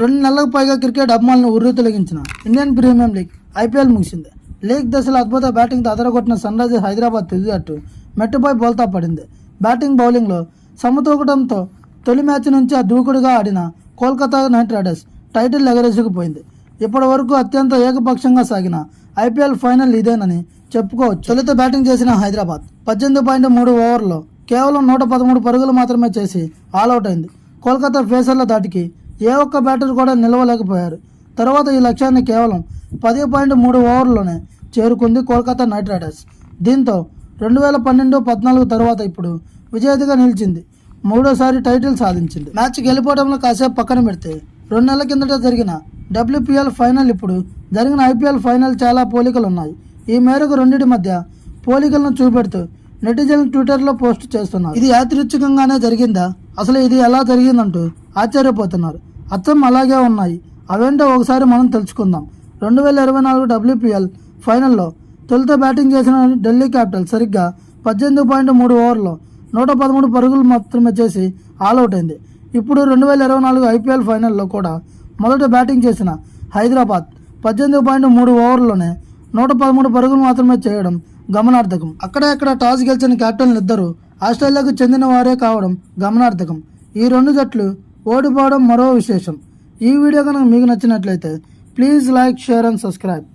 రెండు నెలలకు పైగా క్రికెట్ అభిమానులను ఉర్రు తొలగించిన ఇండియన్ ప్రీమియం లీగ్ ఐపీఎల్ ముగిసింది. లీగ్ దశలో అద్భుత బ్యాటింగ్తో అదరగొట్టిన సన్ రైజర్స్ హైదరాబాద్ తుది జట్టు మెట్టుపై బోల్తా పడింది. బ్యాటింగ్ బౌలింగ్లో సమతూకడంతో తొలి మ్యాచ్ నుంచి ఆ దూకుడుగా ఆడిన కోల్కతా నైట్ రైడర్స్ టైటిల్ ఎగరేసుకుపోయింది. ఇప్పటి వరకు అత్యంత ఏకపక్షంగా సాగిన ఐపీఎల్ ఫైనల్ ఇదేనని చెప్పుకోవచ్చు. తొలిత బ్యాటింగ్ చేసిన హైదరాబాద్ పద్దెనిమిది పాయింట్ మూడు ఓవర్లో కేవలం నూట పదమూడు పరుగులు మాత్రమే చేసి ఆల్అవుట్ అయింది. కోల్కతా ఫేసర్ల దాటికి ఏ ఒక్క బ్యాటర్ కూడా నిలవలేకపోయారు. తర్వాత ఈ లక్ష్యాన్ని కేవలం పది పాయింట్ మూడు ఓవర్లోనే చేరుకుంది కోల్కతా నైట్ రైడర్స్. దీంతో రెండు వేల పన్నెండు పద్నాలుగు తర్వాత ఇప్పుడు విజేతగా నిలిచింది. మూడోసారి టైటిల్ సాధించింది. మ్యాచ్ గెలిపోవడంలో కాసేపు పక్కన పెడితే రెండు నెలల కిందట జరిగిన డబ్ల్యూపీఎల్ ఫైనల్ ఇప్పుడు జరిగిన ఐపీఎల్ ఫైనల్ చాలా పోలికలు ఉన్నాయి ఈ మేరకు రెండింటి మధ్య పోలికలను చూపెడుతూ నెటిజన్లు ట్విట్టర్లో పోస్ట్ చేస్తున్నారు. ఇది యాదృచ్ఛికంగానే జరిగిందా? అసలు ఇది ఎలా జరిగిందంటూ ఆశ్చర్యపోతున్నారు. అచ్చం అలాగే ఉన్నాయి. అవేంటో ఒకసారి మనం తెలుసుకుందాం. రెండు వేల ఇరవై నాలుగు డబ్ల్యూపీఎల్ ఫైనల్లో తొలుత బ్యాటింగ్ చేసిన ఢిల్లీ క్యాపిటల్ సరిగ్గా పద్దెనిమిది పాయింట్ మూడు ఓవర్లో నూట పదమూడు పరుగులు మాత్రమే చేసి ఆల్అవుట్ అయింది. ఇప్పుడు రెండు వేల ఇరవై నాలుగు ఐపీఎల్ ఫైనల్లో కూడా మొదట బ్యాటింగ్ చేసిన హైదరాబాద్ పద్దెనిమిది పాయింట్ మూడు ఓవర్లోనే నూట పదమూడు పరుగులు మాత్రమే చేయడం గమనార్థకం అక్కడక్కడ టాస్ గెలిచిన క్యాప్టెన్లు ఇద్దరు ఆస్ట్రేలియాకు చెందిన వారే కావడం గమనార్థకం ఈ రెండు జట్లు ఓడిపోవడం మరో విశేషం. ఈ వీడియో కనుక మీకు నచ్చినట్లయితే please like share and subscribe